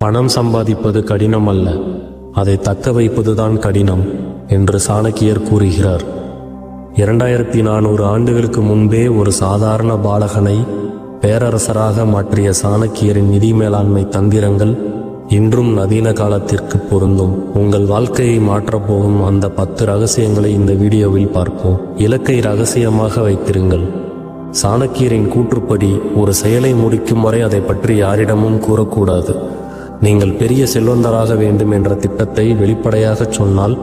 பணம் சம்பாதிப்பது கடினம் அல்ல அதை தக்க வைப்பதுதான் கடினம் என்று சாணக்கியர் கூறுகிறார். இரண்டாயிரத்தி நானூறு ஆண்டுகளுக்கு முன்பே ஒரு சாதாரண பாலகனை பேரரசராக மாற்றிய சாணக்கியரின் நிதி மேலாண்மை தந்திரங்கள் இன்றும் நவீன காலத்திற்கு பொருந்தும். உங்கள் வாழ்க்கையை மாற்றப் போகும் அந்த பத்து ரகசியங்களை இந்த வீடியோவில் பார்ப்போம். இலக்கை ரகசியமாக வைத்திருங்கள். சாணக்கியரின் கூற்றுப்படி ஒரு செயலை முடிக்கும் வரை அதை பற்றி யாரிடமும் கூறக்கூடாது. நீங்கள் பெரிய செல்வந்தராக வேண்டும் என்ற திட்டத்தை வெளிப்படையாகச் சொன்னால்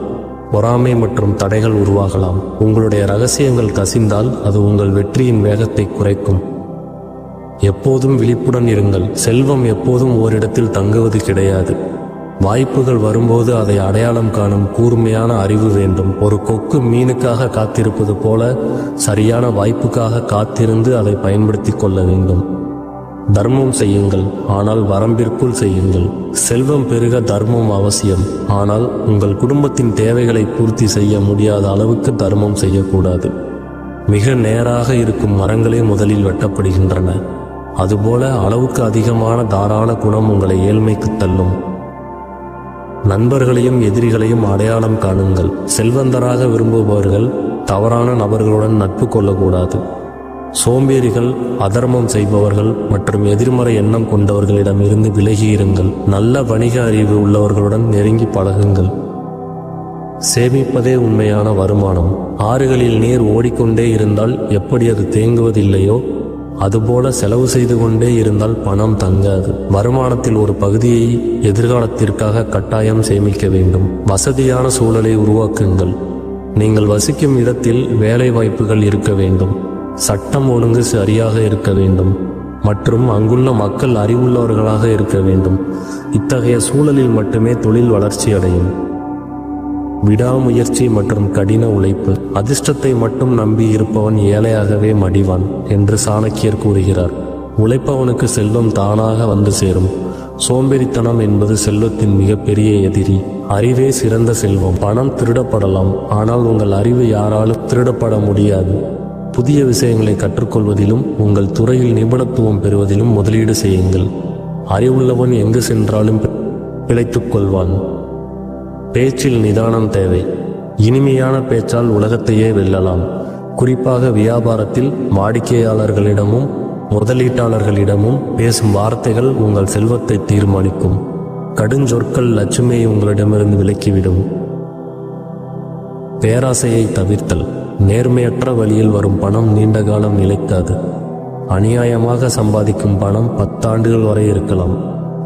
பொறாமை மற்றும் தடைகள் உருவாகலாம். உங்களுடைய ரகசியங்கள் கசிந்தால் அது உங்கள் வெற்றியின் வேகத்தை குறைக்கும். எப்போதும் விழிப்புடன் இருங்கள். செல்வம் எப்போதும் ஓரிடத்தில் தங்குவது கிடையாது. வாய்ப்புகள் வரும்போது அதை அடையாளம் காணும் கூர்மையான அறிவு வேண்டும். ஒரு கொக்கு மீனுக்காக காத்திருப்பது போல சரியான வாய்ப்புக்காக காத்திருந்து அதை பயன்படுத்திக் கொள்ள வேண்டும். தர்மம் செய்யுங்கள் ஆனால் வரம்பிற்குள் செய்யுங்கள். செல்வம் பெருக தர்மம் அவசியம். ஆனால் உங்கள் குடும்பத்தின் தேவைகளை பூர்த்தி செய்ய முடியாத அளவுக்கு தர்மம் செய்யக்கூடாது. மிக நேராக இருக்கும் மரங்களே முதலில் வெட்டப்படுகின்றன. அதுபோல அளவுக்கு அதிகமான தாராள குணம் உங்களை ஏழ்மைக்கு தள்ளும். நண்பர்களையும் எதிரிகளையும் அடையாளம் காணுங்கள். செல்வந்தராக விரும்புபவர்கள் தவறான நபர்களுடன் நட்பு கொள்ளக்கூடாது. சோம்பேறிகள் அதர்மம் செய்பவர்கள் மற்றும் எதிர்மறை எண்ணம் கொண்டவர்களிடமிருந்து விலகி இருங்கள் நல்ல வணிக அறிவு உள்ளவர்களுடன் நெருங்கி பழகுங்கள். சேமிப்பதே உண்மையான வருமானம். ஆறுகளில் நீர் ஓடிக்கொண்டே இருந்தால் எப்படி அது தேங்குவதில்லையோ அதுபோல செலவு செய்து கொண்டே இருந்தால் பணம் தங்காது. வருமானத்தில் ஒரு பகுதியை எதிர்காலத்திற்காக கட்டாயம் சேமிக்க வேண்டும். வசதியான சூழலை உருவாக்குங்கள். நீங்கள் வசிக்கும் இடத்தில் வேலை வாய்ப்புகள் இருக்க வேண்டும். சட்டம் ஒழுங்கு சரியாக இருக்க வேண்டும். மற்றும் அங்குள்ள மக்கள் அறிவுள்ளவர்களாக இருக்க வேண்டும். இத்தகைய சூழலில் மட்டுமே தொழில் வளர்ச்சி அடையும். விடாமுயற்சி மற்றும் கடின உழைப்பு. அதிர்ஷ்டத்தை மட்டும் நம்பி இருப்பவன் ஏழையாகவே மடிவான் என்று சாணக்கியர் கூறுகிறார். உழைப்பவனுக்கு செல்வம் தானாக வந்து சேரும். சோம்பேறித்தனம் என்பது செல்வத்தின் மிகப்பெரிய எதிரி. அறிவே சிறந்த செல்வம். பணம் திருடப்படலாம். ஆனால் உங்கள் அறிவு யாராலும் திருடப்பட முடியாது. புதிய விஷயங்களை கற்றுக்கொள்வதிலும் உங்கள் துறையில் நிபுணத்துவம் பெறுவதிலும் முதலீடு செய்யுங்கள். அறிவுள்ளவன் எங்கு சென்றாலும் பிழைத்துக் கொள்வான். பேச்சில் நிதானம் தேவை. இனிமையான பேச்சால் உலகத்தையே வெல்லலாம். குறிப்பாக வியாபாரத்தில் வாடிக்கையாளர்களிடமும் முதலீட்டாளர்களிடமும் பேசும் வார்த்தைகள் உங்கள் செல்வத்தை தீர்மானிக்கும். கடுஞ்சொற்கள் லட்சுமியை உங்களிடமிருந்து விலக்கிவிடும். பேராசையை தவிர்த்தல். நேர்மையற்ற வழியில் வரும் பணம் நீண்ட காலம் நிலைக்காது. அநியாயமாக சம்பாதிக்கும் பணம் பத்தாண்டுகள் வரை இருக்கலாம்.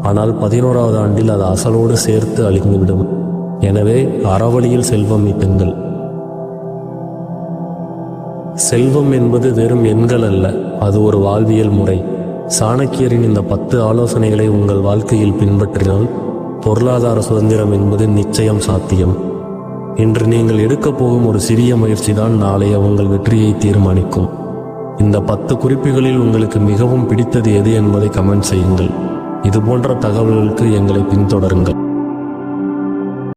ஆனால் பதினோராவது ஆண்டில் அது அசலோடு சேர்த்து அழிந்துவிடும். எனவே அறவழியில் செல்வம் ஈட்டுங்கள் செல்வம் என்பது வெறும் எண்கள் அல்ல அது ஒரு வாழ்வியல் முறை. சாணக்கியரின் இந்த பத்து ஆலோசனைகளை உங்கள் வாழ்க்கையில் பின்பற்றினால் பொருளாதார சுதந்திரம் என்பது நிச்சயம் சாத்தியம். இன்று நீங்கள் எடுக்கப் போகும் ஒரு சிறிய முயற்சிதான் நாளைய உங்கள் வெற்றியை தீர்மானிக்கும். இந்த பத்து குறிப்புகளில் உங்களுக்கு மிகவும் பிடித்தது எது என்பதை கமெண்ட் செய்யுங்கள். இதுபோன்ற தகவல்களுக்கு எங்களை பின்தொடருங்கள்.